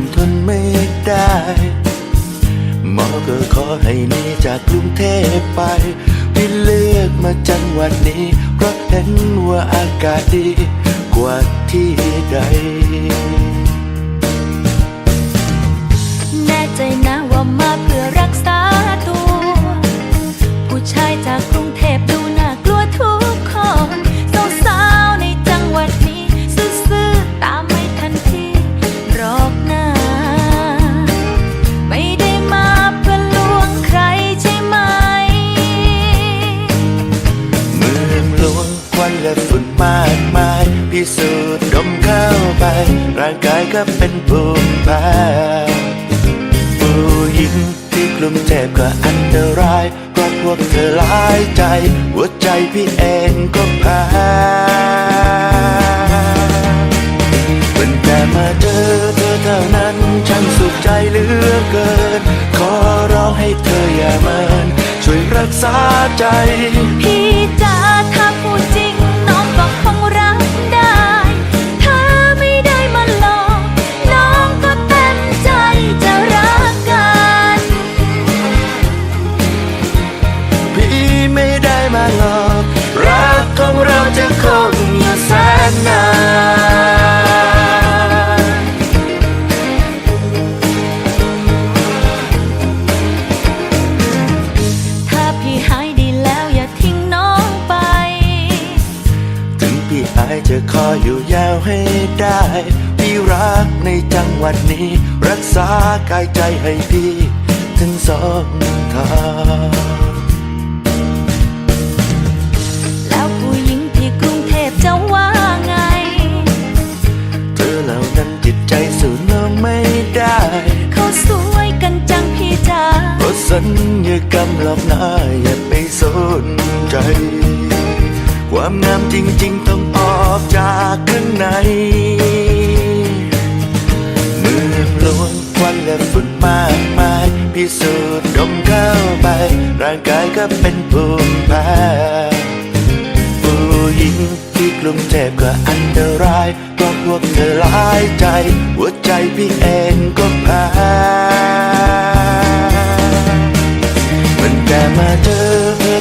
นทนไม่ได้หมอก็ขอให้หนีจากกรุงเทพไปพี่เลือกมาจังหวัดนี้ เพราะเห็นว่าอากาศดีกว่าที่ใด แน่ใจนะว่ามา พิสูจน์ดมเข้าไป ร่างกายก็เป็นภูมิแพ้ผู้หญิงที่กลุ่มเจ็บก็อันตรายเพราะพวกเธอหลายใจ หัวใจพี่เองก็แพ้เป็นแต่มาเจอเธอเท่านั้นช่างสุขใจเหลือเกิน ขอร้องให้เธออย่าเมินช่วยรักษาใจ ออยู่ยาวให้ได้ พี่รักในจังหวัดนี้ รักษากายใจให้พี่ถึงสองทางแล้วผู้หญิงที่กรุงเทพจะว่าไง เธอเหล่านั้นจิตใจสู้น้องไม่ได้ เขาสวยกันจังพี่จ๋าเพราะสัญญากรรมหลอกหน้าอย่าไปสนใจ ความงามจริง ๆ ต้องออกจากข้างในเมืองหลวงควันและฝุ่นมากมายพิสูจน์ดมเข้าไป ร่างกายก็เป็นภูมิแพ้ผู้หญิงที่กลุ่มเจ็บก็อันตรายเพราะพวกเธอหลายใจ หัวใจพี่เองก็แพ้มันแต่มาเจอ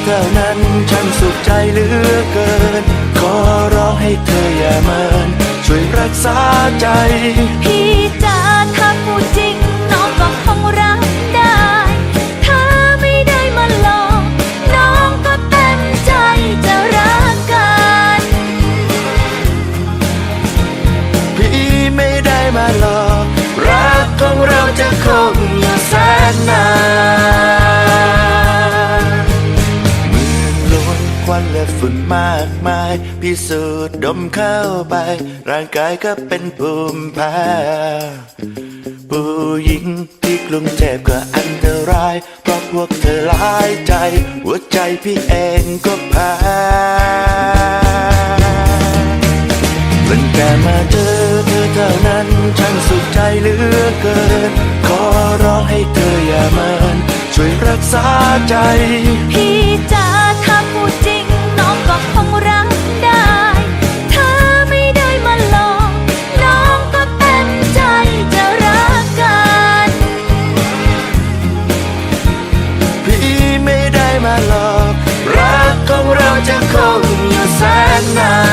เธอเท่านั้นฉันสุขใจเหลือเกิน ขอร้องให้เธออย่าเมินช่วยรักษาใจ ฝุ่นมากมาย พิสูจน์ดมเข้าไป ร่างกายก็เป็นภูมิแพ้ผู้หญิงที่กรุงเทพก็อันตราย เพราะพวกเธอหลายใจ หัวใจพี่เองก็แพ้มันแค่มาเจอเธอเท่านั้นช่างสุขใจเหลือเกิน ขอร้องให้เธออย่าเมินช่วยรักษาใจ จะคงอยู่แสนนาน